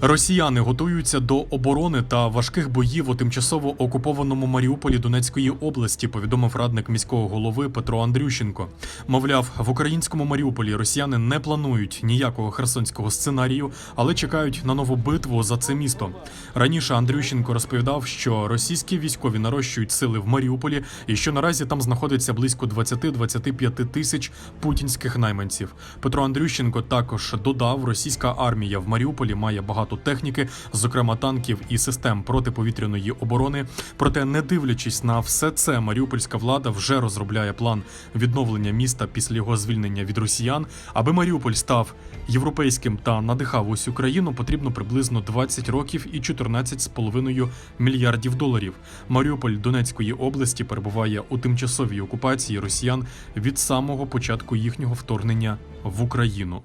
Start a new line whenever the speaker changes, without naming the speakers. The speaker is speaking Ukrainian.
Росіяни готуються до оборони та важких боїв у тимчасово окупованому Маріуполі Донецької області. Повідомив радник міського голови Петро Андрющенко. Мовляв, в українському Маріуполі росіяни не планують ніякого херсонського сценарію, але чекають на нову битву за це місто. Раніше Андрющенко розповідав, що російські військові нарощують сили в Маріуполі і що наразі там знаходиться близько 20-25 тисяч путінських найманців. Петро Андрющенко також додав, російська армія в Маріуполі має багато техніки, зокрема танків і систем протиповітряної оборони. Проте, не дивлячись на все це, маріупольська влада вже розробляє план відновлення міста після його звільнення від росіян. Аби Маріуполь став європейським та надихав усю країну, потрібно приблизно 20 років і 14,5 мільярдів доларів. Маріуполь Донецької області перебуває у тимчасовій окупації росіян від самого початку їхнього вторгнення в Україну.